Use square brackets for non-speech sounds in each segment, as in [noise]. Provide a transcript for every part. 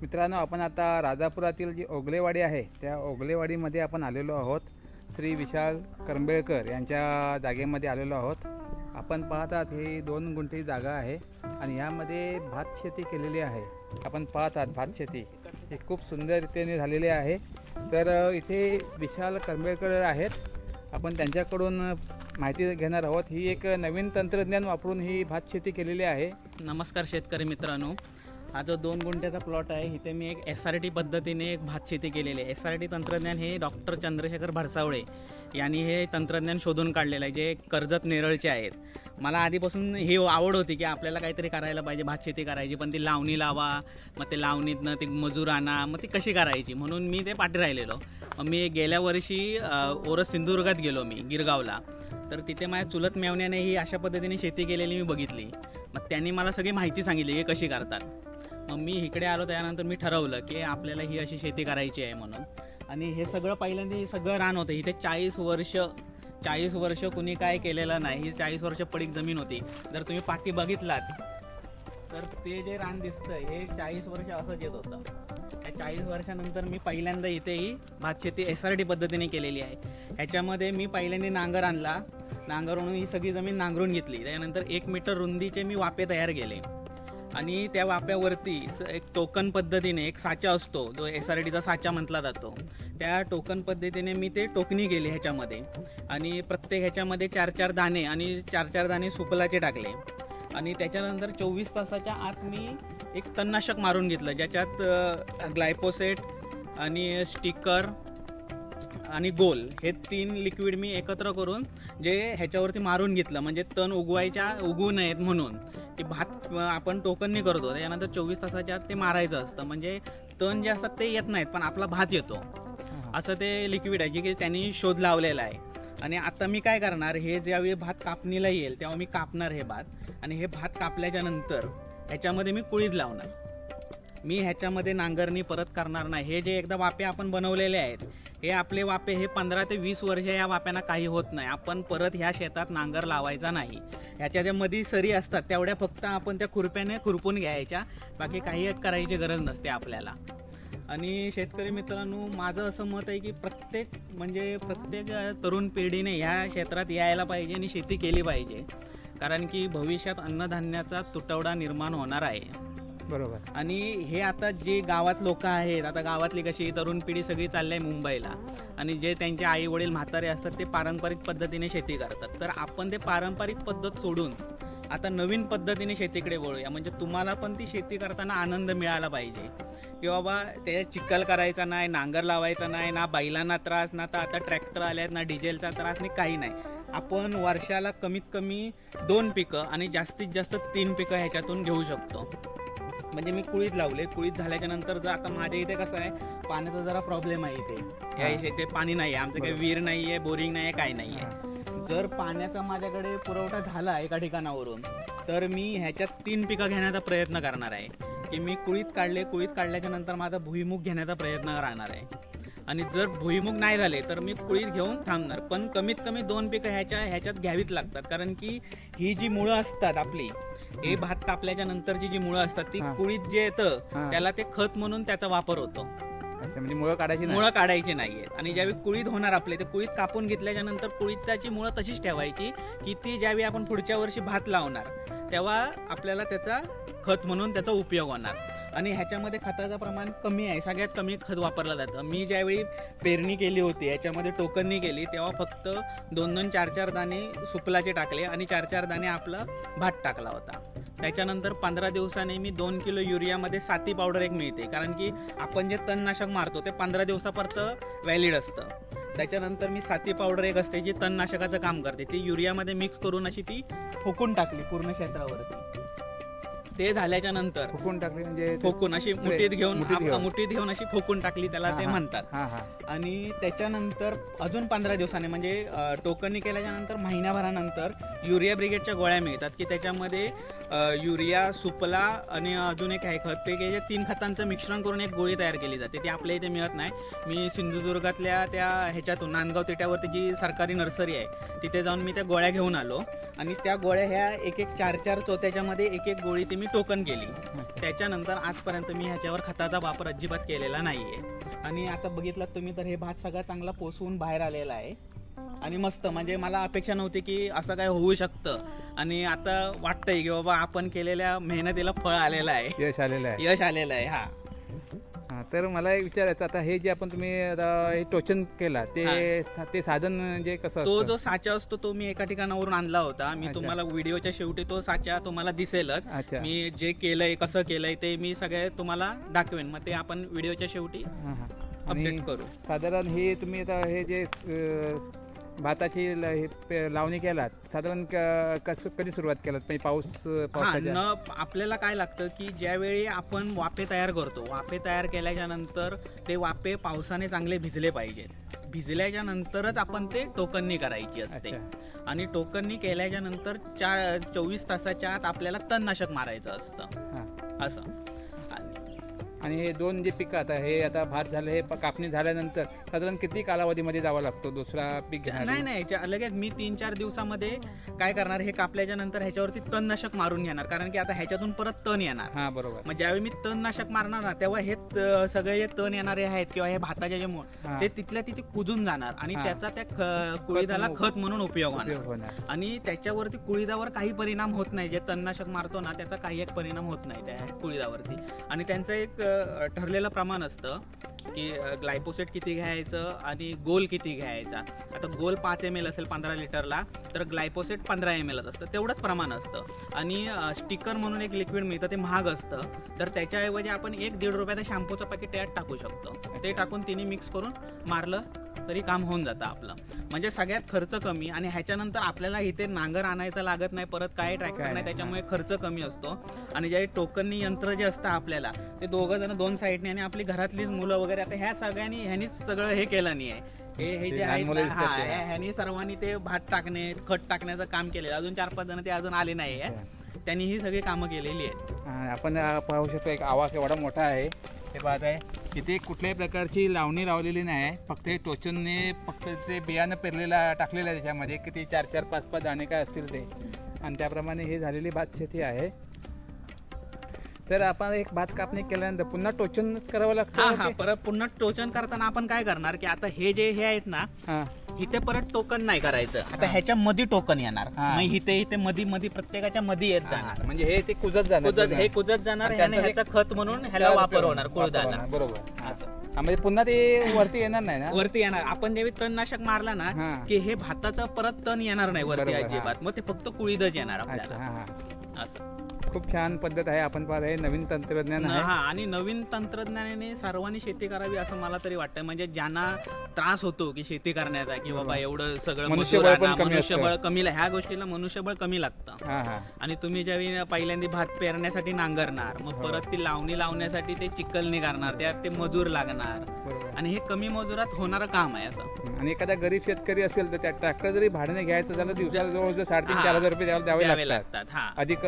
मित्रांनो आपण आता राजापुरातील जी ओगलेवाडी आहे त्या ओगलेवाडीमध्ये आपण आलेलो आहोत. श्री विशाल करंबेळकर यांच्या जागेमध्ये आलेलो आहोत. आपण पाहतात ही दोन गुंठी जागा आहे आणि यामध्ये भात शेती केलेली आहे. आपण पाहतात भात शेती. ही खूप सुंदर रीतीने झालेली आहे. तर इथे विशाल करंबेळकर आहेत. आपण त्यांच्याकडून माहिती घेणार आहोत. ही एक नवीन तंत्रज्ञान वापरून ही भात शेती केलेली आहे. नमस्कार शेतकरी मित्रांनो. हा जो दोन गुंठ्याचा प्लॉट आहे इथे मी एक एस आर टी पद्धतीने एक भात शेती केलेली आहे. एस आर टी तंत्रज्ञान हे डॉक्टर चंद्रशेखर भरसावळे यांनी हे तंत्रज्ञान शोधून काढलेलं आहे जे कर्जत नेरळचे आहेत. मला आधीपासून ही आवड होती की आपल्याला काहीतरी करायला पाहिजे भात शेती करायची पण ती लावणी लावा मग ते लावणीतनं ती मजूर आणा मग ती कशी करायची? म्हणून मी ते पाठी राहिलेलो. मग मी गेल्या वर्षी ओरस सिंधुदुर्गात गेलो मी गिरगावला. तर तिथे माझ्या चुलत मेवण्याने ही अशा पद्धतीने शेती केलेली मी बघितली. मग त्यांनी मला सगळी माहिती सांगितली की कशी करतात. मग मी इकडे आलो त्यानंतर मी ठरवलं की आपल्याला ही अशी शेती करायची आहे म्हणून. आणि हे सगळं पहिल्यांदा हे सगळं रान होतं. इथे चाळीस वर्ष चाळीस वर्ष कुणी काय केलेलं नाही. ही चाळीस वर्ष पडीक जमीन होती. जर तुम्ही पाठी बघितलात तर ते जे रान दिसतं हे चाळीस वर्ष असंच येत होतं. या चाळीस वर्षानंतर मी पहिल्यांदा इथेही भातशेती भात शेती एस आर टी पद्धतीने केलेली आहे. ह्याच्यामध्ये मी पहिल्यांदा नांगर आणला. नांगर आणून ही सगळी जमीन नांगरून घेतली. त्यानंतर एक मीटर रुंदीचे मी वापे तयार केले. आणि त्या वाप्यावरती स- एक टोकन पद्धतीने एक साचा असतो जो एस आर टीचा साचा म्हटला जातो. त्या टोकन पद्धतीने मी ते टोकणी केली ह्याच्यामध्ये. आणि प्रत्येक ह्याच्यामध्ये चार चार दाणे आणि चार चार दाणे सुपलाचे टाकले. आणि त्याच्यानंतर चोवीस तासाच्या आत मी एक तणनाशक मारून घेतलं ज्याच्यात ग्लायपोसेट आणि स्टिकर आणि गोल हे तीन लिक्विड मी एकत्र करून जे ह्याच्यावरती मारून घेतलं म्हणजे तण उगवायच्या उगवू नयेत म्हणून की भात आपण टोकननी करतो त्याच्यानंतर चोवीस तासाच्या आत ते मारायचं असतं. म्हणजे तण जे असतात ते येत नाहीत पण आपला भात येतो. असं ते लिक्विड आहे जे की त्यांनी शोध लावलेला आहे. आणि आता मी काय करणार हे ज्यावेळी भात कापणीला येईल तेव्हा मी कापणार हे भात. आणि हे भात कापल्याच्या नंतर ह्याच्यामध्ये मी कुळीद लावणार. मी ह्याच्यामध्ये नांगरणी परत करणार नाही. हे जे एकदा वापे आपण बनवलेले आहेत हे आपले वापे हे पंधरा ते वीस वर्ष या वाप्यांना काही होत नाही. आपण परत ह्या शेतात नांगर लावायचा नाही. ह्याच्या ज्या मध्ये सरी असतात तेवढ्या फक्त आपण त्या खुरप्याने खुरपून घ्यायच्या. बाकी काही करायची गरज नसते आपल्याला. आणि शेतकरी मित्रांनो माझं असं मत आहे की प्रत्येक म्हणजे प्रत्येक तरुण पिढीने ह्या क्षेत्रात यायला पाहिजे आणि शेती केली पाहिजे. कारण की भविष्यात अन्नधान्याचा तुटवडा निर्माण होणार आहे. बरोबर. आणि हे आता जे गावात लोक आहेत आता गावातली कशी तरुण पिढी सगळी चालली आहे मुंबईला. आणि जे त्यांचे आई वडील म्हातारे असतात ते पारंपरिक पद्धतीने शेती करतात. तर आपण ते पारंपरिक पद्धत सोडून आता नवीन पद्धतीने शेतीकडे वळूया. म्हणजे तुम्हाला पण ती शेती करताना आनंद मिळाला पाहिजे. की बाबा त्याच्यात चिखल करायचा नाही नांगर लावायचा नाही ना बैलांना त्रास ना तर आता ट्रॅक्टर आले आहेत ना डिझेलचा त्रास नाही काही नाही. आपण वर्षाला कमीत कमी दोन पिकं आणि जास्तीत जास्त तीन पिकं ह्याच्यातून घेऊ शकतो. म्हणजे मी कुळीत लावले. कुळीत झाल्याच्यानंतर जर आता माझ्या इथे कसं आहे पाण्याचा जरा प्रॉब्लेम आहे इथे. या इथे पाणी नाही आहे. आमचं काही विहीर नाही आहे बोरिंग नाही आहे काही नाही आहे. जर पाण्याचा माझ्याकडे पुरवठा झाला एका ठिकाणावरून तर मी ह्याच्यात तीन पिकं घेण्याचा प्रयत्न करणार आहे. की मी कुळीत काढले कुळीत काढल्याच्या नंतर माझा भुईमुग घेण्याचा प्रयत्न राहणार आहे. आणि जर भुईमुग नाही झाले तर मी कुळीत घेऊन थांबणार. पण कमीत कमी दोन पिकं ह्याच्या ह्याच्यात घ्यावीच लागतात. कारण की ही जी मुळं असतात आपली हे भात कापल्याच्या नंतरची जी मुळं असतात ती हा. कुळीत जे येतं हा. त्याला ते खत म्हणून त्याचा वापर होतो अच्छा म्हणजे मुळं काढायची नाही मुळं काढायची नाहीयेत आणि ज्यावेळी कुळीत होणार आपले ते कुळीत कापून घेतल्याच्या नंतर कुळीताची मुळं तशीच ठेवायची की ती ज्यावेळी आपण पुढच्या वर्षी भात लावणार तेव्हा आपल्याला त्याचा खत म्हणून त्याचा उपयोग होणार आणि ह्याच्यामध्ये खताचं प्रमाण कमी आहे. सगळ्यात कमी खत वापरलं जातं. मी ज्यावेळी पेरणी केली होती याच्यामध्ये टोकननी केली तेव्हा फक्त दोन दोन चार चार दाणे सुपलाचे टाकले आणि चार चार दाणे आपला भात टाकला होता. त्याच्यानंतर पंधरा दिवसाने मी दोन किलो युरियामध्ये साती पावडर एक मिळते. कारण की आपण जे तणनाशक मारतो ते पंधरा दिवसापर्यंत व्हॅलिड असतं. त्याच्यानंतर मी साती पावडर एक असते जी तणनाशकाचं काम करते. ती युरियामध्ये मिक्स करून अशी ती फुकून टाकली पूर्ण क्षेत्रावरती. ते झाल्याच्यानंतर फुकून टाकली म्हणजे फोकून अशी. मुठीत घेऊन मुठीत आप- घेऊन. मुठीत घेऊन अशी फोकून टाकली त्याला हा, ते हा. म्हणतात हा हा आणि त्याच्यानंतर अजून पंधरा दिवसाने म्हणजे अ, टोकनी केल्याच्यानंतर महिन्याभरानंतर युरिया ब्रिगेडच्या गोळ्या मिळतात की त्याच्यामध्ये युरिया सुपला आणि अजून एक आहे खत. ते जे तीन खतांचं मिश्रण करून एक गोळी तयार केली जाते. ती आपल्या इथे मिळत नाही. मी सिंधुदुर्गातल्या त्या ह्याच्यातून नांदगाव तिट्यावरती जी सरकारी नर्सरी आहे तिथे जाऊन मी त्या गोळ्या घेऊन आलो. आणि त्या गोळ्या ह्या एक एक चार चार चोत्याच्यामध्ये एक एक गोळी ती मी टोकन केली. त्याच्यानंतर आजपर्यंत मी ह्याच्यावर खताचा वापर अजिबात केलेला नाही आहे आणि आता बघितलात तुम्ही तर हे भात सगळा चांगला पोसवून बाहेर आलेला आहे. आणि मस्त म्हणजे मला अपेक्षा नव्हती की असं काय होऊ शकतं. आणि आता वाटतंय की बाबा आपण केलेल्या मेहनतीला फळ आलेलं आहे. यश आलेलं आहे. यश आलेलं आहे हा. हा, तर मला एक विचारायचं आता हे जे आपण तुम्ही आता हे टोचन केला ते सा- ते साधन म्हणजे कसं तो असतं? जो साचा असतो तो मी एका ठिकाणावरून आणला होता. मी अच्छा. तुम्हाला व्हिडिओच्या शेवटी तो साचा तुम्हाला दिसेलच. अच्छा. मी जे केलंय कसं केलंय ते मी सगळे तुम्हाला दाखवेन. मग ते आपण व्हिडिओच्या शेवटी हा, हा. आणि अपडेट करू. साधारण हे तुम्ही आता हे जे अं, भाताची ल- हे पे- लावणी केलात. साधारण क- कसं कधी सुरुवात केलात? म्हणजे पाऊस हा पावसाच्या न आपल्याला काय लागतं की ज्यावेळी आपण वाफे तयार करतो वाफे तयार केल्याच्यानंतर ते वाफे पावसाने चांगले भिजले पाहिजेत. भिजल्याच्या नंतरच आपण ते टोकननी करायची असते. आणि टोकननी केल्याच्यानंतर चार चोवीस तासाच्या आत आपल्याला तणनाशक मारायचं असतं. हा. असं. आणि हे दोन जे पिकं आता हे आता भात झालं हे प- कापणी झाल्यानंतर साधारण किती कालावधीमध्ये जावं लागतो? दुसरा पीक नाही घेण्यासाठी? नाही ज्या- लगेच मी तीन चार दिवसामध्ये काय करणार हे कापल्याच्या नंतर ह्याच्यावरती तणनाशक मारून घेणार. कारण की आता ह्याच्यातून परत तण येणार. हा बरोबर. मग ज्यावेळी मी तणनाशक मारणार ना तेव्हा हे त- सगळे जे तण येणारे आहेत किंवा हे भाताचे जे मूळ हा. ते तिथल्या तिथे कुजून जाणार आणि हा. त्याचा त्या ख- कुळीदाला म्हणून खत म्हणून उपयोग होणार. उपयोग होणार. आणि त्याच्यावरती कुळीदावर काही परिणाम होत नाही. जे तणनाशक मारतो ना त्याचा काही एक परिणाम होत नाही त्या कुळीदावरती. आणि त्यांचं एक अ, ठरलेलं प्रमाण असतं की ग्लायपोसेट किती घ्यायचं आणि गोल किती घ्यायचा. आता गोल पाच एम एल असेल पंधरा लिटरला तर ग्लायपोसेट पंधरा एम एलच असतं. तेवढंच प्रमाण असतं. आणि स्टिकर म्हणून एक लिक्विड मिळतं ते महाग असतं. तर त्याच्याऐवजी आपण एक दीड रुपयाचं शॅम्पूचं पॅकेट त्यात टाकू शकतो. ते टाकून तिने मिक्स करून मारलं तरी काम होऊन जातं आपलं. म्हणजे सगळ्यात खर्च कमी आणि ह्याच्यानंतर आपल्याला इथे नांगर आणायचं लागत नाही परत काय ट्रॅक्टर नाही त्याच्यामुळे खर्च कमी असतो. आणि जे टोकननी यंत्र जे असतं आपल्याला ते दोघं जण दोन साईडने आणि आपली घरातलीच मुलं वगैरे आता ह्या सगळ्यांनी ह्यांनीच सगळं हे केलं नाही आहे. हे हे जे ह्यांनी सर्वांनी ते भात टाकणे खत टाकण्याचं काम केलेलं अजून चार पाच जण ते अजून आले नाही आहे. त्यांनी ही सगळी कामं केलेली आहेत. आपण अ, पाहू शकतो एक आवाज एवढा मोठा आहे. हे पाहत आहे. तिथे कुठल्याही प्रकारची लावणी लावलेली नाही आहे. फक्त हे टोचनने फक्त ते बियाणं पेरलेलं टाकलेलं आहे त्याच्यामध्ये. किती चार चार पाच पाच दाणे काय असतील ते. आणि त्याप्रमाणे हे झालेली भात शेती आहे. तर आपण एक भात कापणी केल्यानंतर पुन्हा टोचन करावं हा लागतं हा. परत पुन्हा टोचन करताना आपण काय करणार की आता हे जे हे आहेत ना हा. इथे परत टोकन नाही करायचं. आता ह्याच्या मध्ये टोकन येणार. हा. मग इथे इथे मधी मध्ये प्रत्येकाच्या मध्ये येत जाणार. म्हणजे हे ते कुजत जाणार. कुजत. हे कुजत जाणार आणि ह्याने ह्याचा खत म्हणून ह्याला वापर होणार वापर कुळदाला होणार, बरोबर. असं. हा, म्हणजे पुन्हा ते वरती येणार नाही ना? वरती येणार. आपण जेव्हा तणनाशक मारला ना हा. की हे भाताचं परत तण येणार नाही वरती बरोबर, हा. अजिबात. मग ते फक्त कुळीदच येणार अच्छा आपल्याला. हा हा. असं. खूप छान पद्धत आहे. आपण पाहत आहे नवीन तंत्रज्ञान आहे. हा आणि नवीन तंत्रज्ञानाने सर्वांनी शेती करावी असं मला तरी वाटतं. म्हणजे ज्यांना त्रास होतो की शेती करण्याचा की बाबा एवढं सगळं मनुष्यबळ पण कमी मनुष्यबळ कमी ला- ह्या गोष्टीला मनुष्यबळ कमी लागतं. हा हा. आणि तुम्ही ज्यावेळी पहिल्यांदा भात पेरण्यासाठी नांगरणार मग हो. परत ती लावणी लावण्यासाठी ते चिखलणी करणार त्यात ते मजूर लागणार. बरोबर. आणि हे कमी मजुरात होणारं काम आहे असं. आणि एखादा गरीब शेतकरी असेल तर त्या ट्रॅक्टर जरी भाड्याने घ्यायचं झालं दिवसाला जवळजवळ साडेतीन. चार हजार रुपये द्यावे द्यावे लागतात. लागतात हा. अधिक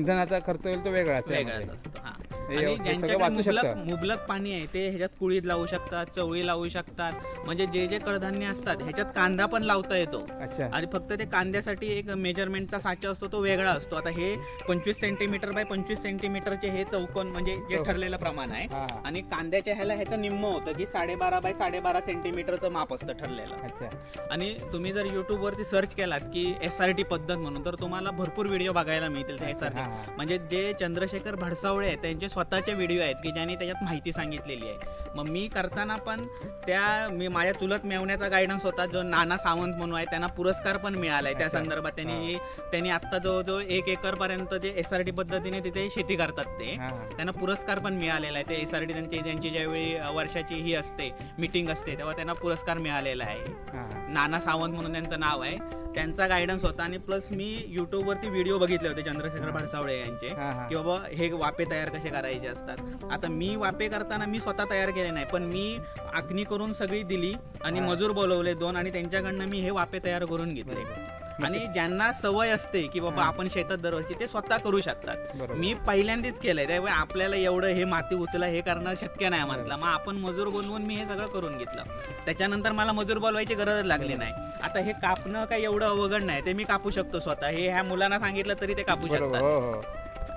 इंधनाचा खर्च होईल तो वेगळाच वेगळाच त्यामध्ये. असतो हा हे आणि सगळं ज्यांच्याकडे वाचू मुबलक शकतं. मुबलक पाणी आहे ते ह्याच्यात कुळीत लावू शकतात चवळी लावू शकतात म्हणजे जे जे कडधान्य असतात ह्याच्यात कांदा पण लावता येतो अच्छा आणि फक्त ते कांद्यासाठी एक मेजरमेंटचा साचा असतो तो वेगळा असतो आता हे पंचवीस सेंटीमीटर बाय पंचवीस सेंटीमीटरचे हे चौकोन म्हणजे जे. ठरलेलं प्रमाण आहे हा हा. आणि कांद्याच्या ह्याला ह्याचं निम्म होतं की साडेबारा बाय साडेबारा सेंटीमीटरचं माप असतं ठरलेलं अच्छा आणि तुम्ही जर युट्यूबवरती सर्च केलात की एस आर टी पद्धत म्हणून तर तुम्हाला भरपूर व्हिडिओ बघायला मिळतील त्या एस आर हा. म्हणजे जे चंद्रशेखर भडसावळे आहेत त्यांचे स्वतःचे व्हिडिओ आहेत की ज्यांनी त्याच्यात माहिती सांगितलेली आहे. मग मी करताना पण त्या मी माझ्या चुलत मेवण्याचा गायडन्स होता जो नाना सावंत म्हणून आहे त्यांना पुरस्कार पण मिळालाय त्या अच्छा. संदर्भात. त्यांनी त्यांनी आता जो जो एक एकर पर्यंत जे एस आर टी पद्धतीने तिथे शेती करतात ते त्यांना पुरस्कार पण मिळालेला आहे. ते एस आर टी त्यांची त्यांची ज्यावेळी वर्षाची ही असते मीटिंग असते तेव्हा त्यांना पुरस्कार मिळालेला आहे. नाना सावंत म्हणून त्यांचं नाव आहे. त्यांचा गायडन्स होता आणि प्लस मी युट्यूबवरती व्हिडिओ बघितले होते चंद्रशेखर भडसावळे यांचे हा, हा. की बाबा हे वापे तयार कसे करायचे असतात आता मी वापे करताना मी स्वतः तयार केले नाही पण मी आखणी करून सगळी दिली आणि. मजूर बोलवले दोन आणि त्यांच्याकडनं मी हे वापे तयार करून घेतले आणि ज्यांना सवय असते की बाबा आपण शेतात दरवर्षी ते स्वतः करू शकतात. मी पहिल्यांदाच केलंय त्यामुळे आपल्याला एवढं हे माती उचला हे करणं शक्य नाही म्हटलं. मग आपण मजूर बोलवून मी हे सगळं करून घेतलं. त्याच्यानंतर मला मजूर बोलवायची गरजच लागली नाही. आता हे कापणं काही एवढं अवघड नाही ते मी कापू शकतो स्वतः. हे ह्या मुलांना सांगितलं तरी ते कापू शकतात. हो हो.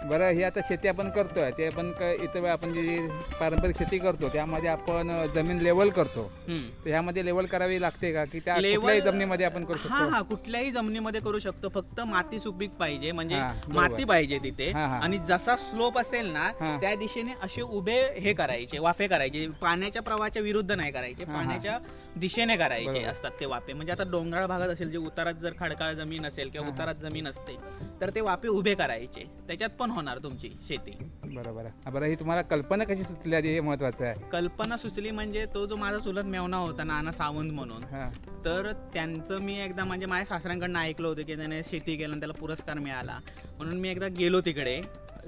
बरं ही आता शेती आपण करतोय ते आपण क- इथं आपण जी पारंपरिक शेती करतो त्यामध्ये आपण जमीन लेवल करतो हम्म. तर ह्यामध्ये लेवल करावी लागते का की त्या Level- कुठल्याही जमिनीमध्ये आपण करू हा शकतो हा कुठल्याही जमिनीमध्ये करू शकतो फक्त माती सुपीक पाहिजे म्हणजे हा, बरोबर. माती पाहिजे तिथे हा, हा. आणि जसा स्लोप असेल ना हा. त्या दिशेने असे उभे हे करायचे वाफे करायचे पाण्याच्या प्रवाहाच्या विरुद्ध नाही करायचे हा, हा. पाण्याच्या दिशेने करायचे बरोबर. असतात ते वाफे म्हणजे आता डोंगराळ भागात असेल जे उतारात जर खडकाळ जमीन असेल किंवा. उतारात जमीन असते तर ते वाफे उभे करायचे. त्याच्यात पण होणार तुमची शेती. बरोबर आहे. बरं ही तुम्हाला कल्पना कशी सुचली आधी? हे महत्वाचं आहे. कल्पना सुचली म्हणजे तो जो माझा चुलत मेवना होता नाना सावंत म्हणून हा. तर त्यांचं मी एकदा म्हणजे माझ्या सासऱ्यांकडनं ऐकलं होतं की त्याने शेती केलं आणि त्याला पुरस्कार मिळाला. म्हणून मी एकदा गेलो तिकडे.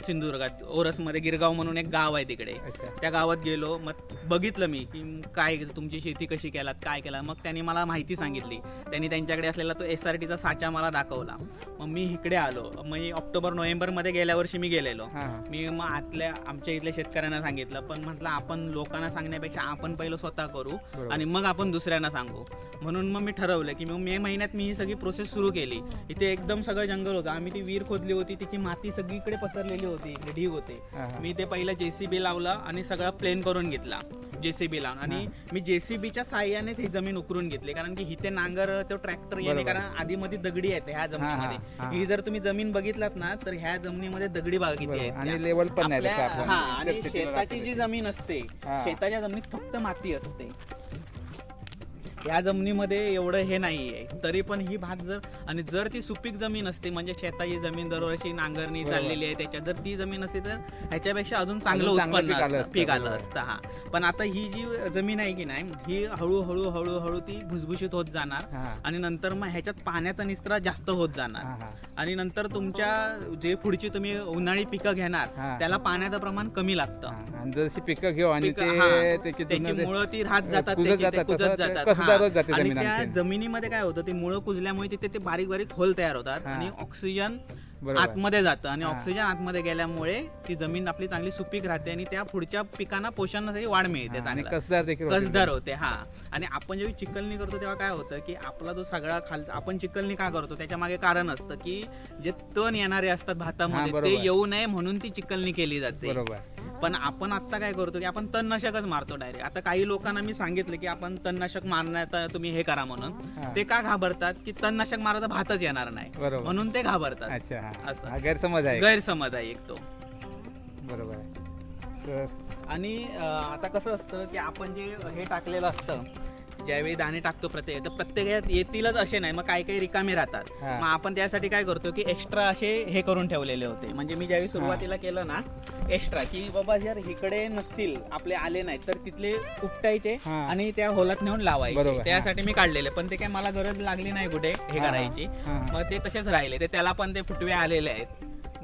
सिंधुदुर्गात ओरसमध्ये गिरगाव म्हणून एक गाव आहे तिकडे. अच्छा. त्या गावात गेलो मग बघितलं मी की काय तुमची शेती कशी केलात काय केला मग त्यांनी मला माहिती सांगितली. त्यांनी त्यांच्याकडे असलेला तो एस आर टीचा साचा मला दाखवला. मग मी इकडे आलो. मग ऑक्टोबर नोव्हेंबरमध्ये गेल्या वर्षी मी गेलेलो. हा हा. मी मग आतल्या आमच्या इथल्या शेतकऱ्यांना सांगितलं पण म्हटलं आपण लोकांना सांगण्यापेक्षा आपण पहिलं स्वतः करू बरोबर. आणि मग आपण दुसऱ्यांना सांगू. म्हणून मग मी ठरवलं की मग मे महिन्यात मी ही सगळी प्रोसेस सुरू केली. इथे एकदम सगळं जंगल होतं. आम्ही ती विहीर खोदली होती. तिची माती सगळीकडे पसरलेली होती. ढीग होते. मी ते पहिलं जेसीबी लावला आणि सगळं प्लेन करून घेतला. जेसीबी लावून. आणि मी जेसीबीच्या साह्यानेच ही जमीन उकरून घेतली. कारण की इथे नांगर तो ट्रॅक्टर येणे बरोबर. कारण आधी मध्ये दगडी आहेत ह्या जमिनीमध्ये. हा. जर तुम्ही जमीन बघितलात ना तर ह्या जमिनीमध्ये दगडी बाग किती. आहेत आणि. लेवल पण हा आणि शेताची जी जमीन असते. शेताच्या जमिनीत फक्त माती असते. या जमिनीमध्ये एवढं हे नाहीये. तरी पण ही भात जर आणि जर ती सुपीक जमीन असते म्हणजे शेताची जमीन दरवर्षी नांगरणी. चाललेली आहे त्याच्यात जर ती जमीन असते तर ह्याच्यापेक्षा अजून चांगलं उत्पन्न पीक आलं असतं पीक आलं. असतं हा. पण आता ही जी जमीन आहे की नाही ही हळूहळू हळूहळू ती भुसभुशीत होत जाणार आणि नंतर मग ह्याच्यात पाण्याचा निस्त्रा जास्त होत जाणार. आणि नंतर तुमच्या जे पुढची तुम्ही उन्हाळी पिकं घेणार. त्याला पाण्याचं प्रमाण कमी लागतं. जशी पिकं घेऊ आणि. त्याची तुम्हाला- मुळं ती राहत जातात कुजत जातात, जाते आणि जमीन त्या आणखीन. जमिनीमध्ये काय होतं ते मुळं कुजल्यामुळे तिथे ते बारीक बारीक होल तयार होतात. आणि ऑक्सिजन बरोबर आतमध्ये जातं आणि. ऑक्सिजन आतमध्ये गेल्यामुळे ती जमीन आपली चांगली सुपीक राहते आणि त्या पुढच्या पिकांना पोषणासाठी वाढ मिळते आणि चांगलं कसदार देखील होते. कसदार होते हा आणि आपण जेव्हा चिकलणी करतो तेव्हा काय होतं की आपला जो सगळा खाल आपण चिकलणी का करतो त्याच्यामागे कारण असतं की जे तण येणारे असतात हा, भातामध्ये बरोबर. ते येऊ नये म्हणून ती चिकलणी केली जाते बरोबर पण आपण आता काय करतो की आपण तणनाशकच मारतो डायरेक्ट आता काही लोकांना मी सांगितलं की आपण तणनाशक मारण्यात तुम्ही हे करा म्हणून. ते का घाबरतात? की तणनाशक मारा तर भातच येणार नाही. म्हणून ते घाबरतात. अच्छा हा. असं. गैरसमज आहे. गैरसमज आहे एक तो. बरोबर आहे. आणि आता कसं असतं की आपण जे हे टाकलेलं असतं ज्यावेळी दाणे टाकतो प्रत्येक तर प्रत्येक येतीलच असे नाही. मग काही काही रिकामे राहतात. मग आपण त्यासाठी काय करतो की एक्स्ट्रा असे हे करून ठेवलेले होते. म्हणजे मी ज्यावेळी सुरुवातीला केलं ना एक्स्ट्रा की बाबा जर इकडे नसतील आपले आले नाहीत तर तिथले उपटायचे हा. आणि त्या होलात नेऊन लावायचे. त्यासाठी मी काढलेले पण ते काय मला गरज लागली नाही कुठे हे. करायची. हा. मग ते तसेच राहिले. ते त्याला पण ते फुटवे आलेले आहेत.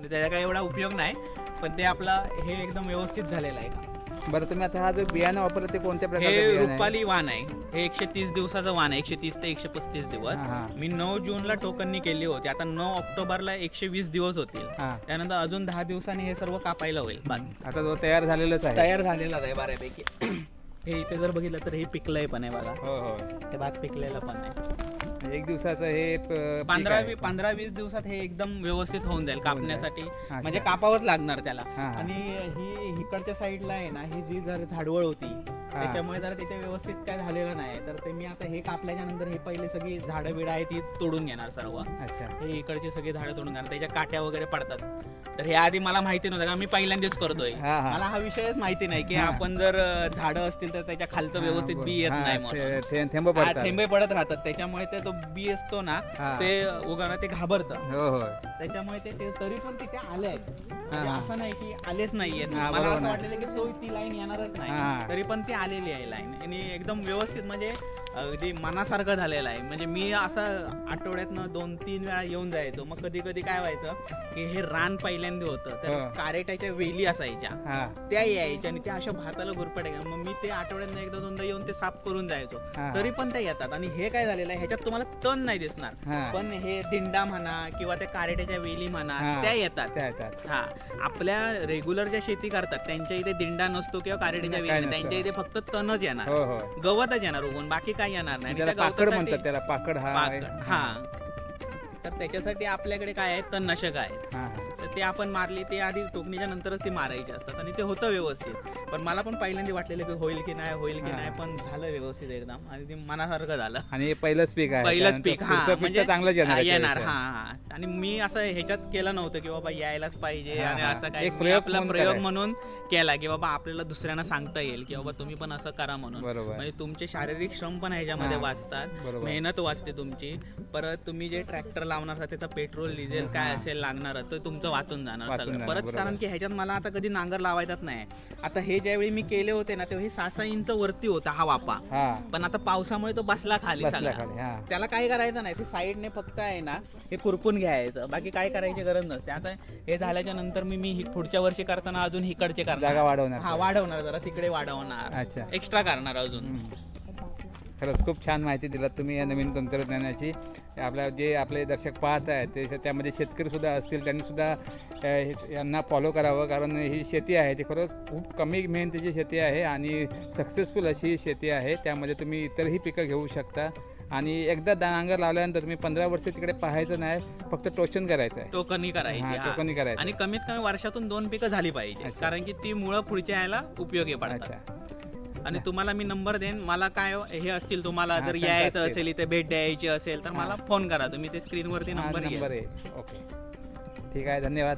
त्याचा काही एवढा उपयोग नाही पण ते आपला हे एकदम व्यवस्थित झालेलं आहे. बरं तुम्ही आता हा जो बियाणं वापरलं ते कोणत्या प्रकारचं हे बियाणं आहे? रुपाली वाण आहे. हे एकशे तीस दिवसाचं वाण आहे. एकशे तीस ते एकशे पस्तीस दिवस. हा. मी नऊ जूनला टोकननी केली होती. आता नऊ ऑक्टोबरला एकशे वीस दिवस होतील. हा. त्यानंतर अजून दहा दिवसांनी हे सर्व कापायला होईल. आता जो तयार झालेलाच आहे. तयार झालेलाच आहे बऱ्यापैकी. [clears throat] हे इथे जर बघितलं तर हे पिकलंय पण आहे बघा. हो हो. हे भात पिकलेलं पण आहे. एक दिवसाचं हे प- पीक पंधरा आहे. पंधरा वीस दिवसात हे एकदम व्यवस्थित होऊन जाईल कापण्यासाठी. म्हणजे कापावंच लागणार त्याला हा. आणि ही इकडच्या साईडला आहे ना ही जी जर झाडवळ होती त्याच्यामुळे जरा तिथे व्यवस्थित काय झालेलं नाही. तर ते मी आता हे कापल्याच्या नंतर हे पहिले सगळी झाडं बिडं आहेत ती तोडून घेणार सर्व. अच्छा. हे इकडची सगळी झाडं तोडून घेणार. त्याच्या काट्या वगैरे पडतात. तर हे आधी मला माहिती नव्हतं कारण मी पहिल्यांदाच करतोय. हा, हा. मला हा विषयच माहिती नाही की. आपण जर अ, झाडं असतील तर त्याच्या खालचं व्यवस्थित बी येत हा, नाही म्हणून. थेंब हा, पडतात. थेंबे पडत राहतात. त्याच्यामुळे ते तो बी असतो ना हा. ते उगाणं ते घाबरतं. हो हो. त्याच्यामुळे ते ते तरी पण तिथे आले आहेत. म्हणजे हा. असं नाही की आलेच नाहीयेत. हा, मला बरोबर असं ना. वाटलेलं की सो ती लाईन येणारच हा. नाही तरी पण ती आलेली आहे लाईन. आणि एकदम व्यवस्थित म्हणजे अगदी मनासारखं झालेलं आहे. म्हणजे मी असं आठवड्यातनं दोन तीन वेळा येऊन जायचो. मग कधी कधी काय व्हायचं की हे रान पहिल्यांदा होतं. तर. कारेटाच्या वेली असायच्या. त्या यायच्या आणि त्या अशा भाताला गुरपटायच्या मग मी ते आठवड्यातनं एकदा दोनदा येऊन ते साफ करून जायचो. तरी पण त्या येतात. आणि हे काय झालेलं आहे ह्याच्यात तुम्हाला तण नाही दिसणार. पण हे दिंडा म्हणा किंवा त्या कारेटाच्या वेली म्हणा. त्या येतात. हा. आपल्या रेग्युलर ज्या शेती करतात त्यांच्या इथे दिंडा नसतो किंवा कारेटीच्या काय वेली. त्यांच्या इथे फक्त तणच येणार. हो हो. गवतच येणार उगून बाकी काय येणार नाही. आणि त्याला त्या पाकड गवतासाठी- म्हणतात त्याला पाकड हा पाकड, हा. तर त्याच्यासाठी आपल्याकडे काय आहे? तणनाशक आहेत हा तर ते आपण मारली ते आधी टोकणीच्या नंतरच ते मारायचे असतात आणि ते होतं व्यवस्थित पण मला पण पहिल्यांदा वाटलेलं की होईल की नाही होईल की. नाही पण झालं व्यवस्थित एकदम आणि ते मनासारखं झालं आणि पहिलंच पीक आहे पहिलंच पीक हा म्हणजे तर चांगलंच येणार हा. हा आणि मी असं ह्याच्यात केलं नव्हतं की बाबा यायलाच पाहिजे आणि. असं प्रयोग आपला प्रयोग. म्हणून केला की बाबा आपल्याला दुसऱ्यांना सांगता येईल की बाबा तुम्ही पण असं करा म्हणून म्हणजे तुमचे शारीरिक श्रम पण ह्याच्यामध्ये वाचतात. मेहनत वाचते तुमची परत तुम्ही जे ट्रॅक्टर लावणार आहात त्याचा पेट्रोल डिझेल काय. असेल लागणार ते तुमचं वाचून जाणार वाचून सगळं जाणार, परत बरोबर. कारण की ह्याच्यात मला आता कधी नांगर लावायचाच नाही. आता हे ज्यावेळी मी केले होते ना तेव्हा हे सहा सहा इंच वरती होता हा वापा. हा. पण आता पावसामुळे तो बसला खाली बसला सगळा. खाली हा. त्याला काय करायचं नाही ते साईडने फक्त आहे ना हे खुरपून घ्यायचं. बाकी काय करायची गरज नसते. आता हे झाल्याच्यानंतर मी मी हि- पुढच्या वर्षी करताना अजून हिकडचे जागा करणार वाढवणार. हा वाढवणार जरा तिकडे वाढवणार. अच्छा. एक्स्ट्रा करणार अजून. हम्म. खरंच खूप छान माहिती दिलात तुम्ही या नवीन तंत्रज्ञानाची. आपल्या जे आपले दर्शक पाहत आहेत ते त्यामध्ये शेतकरी सुद्धा असतील त्यांनी सुद्धा अ, हे- यांना फॉलो करावं. कारण ही शेती आहे ती खरंच खूप कमी मेहनतीची शेती आहे आणि सक्सेसफुल अशी शेती आहे. त्यामध्ये तुम्ही इतरही पिकं घेऊ शकता. आणि एकदा नांगर लावल्यानंतर तुम्ही पंधरा वर्ष तिकडे पाहायचं नाही फक्त टोचन करायचं आहे. टोकनी करायची हा. टोकनी करायचं. आणि कमीत कमी वर्षातून दोन पिकं झाली पाहिजे. अच्छा. कारण की ती मुळं पुढच्या यायला उपयोगी पडतात. अच्छा. आणि तुम्हाला मी नंबर देईन. मला काय हे असतील तुम्हाला हा, जर यायचं. असेल इथे भेट द्यायची असेल तर मला हा. फोन करा. तुम्ही ते स्क्रीनवरती हा नंबर नंबर आहे. ओके ठीक आहे धन्यवाद.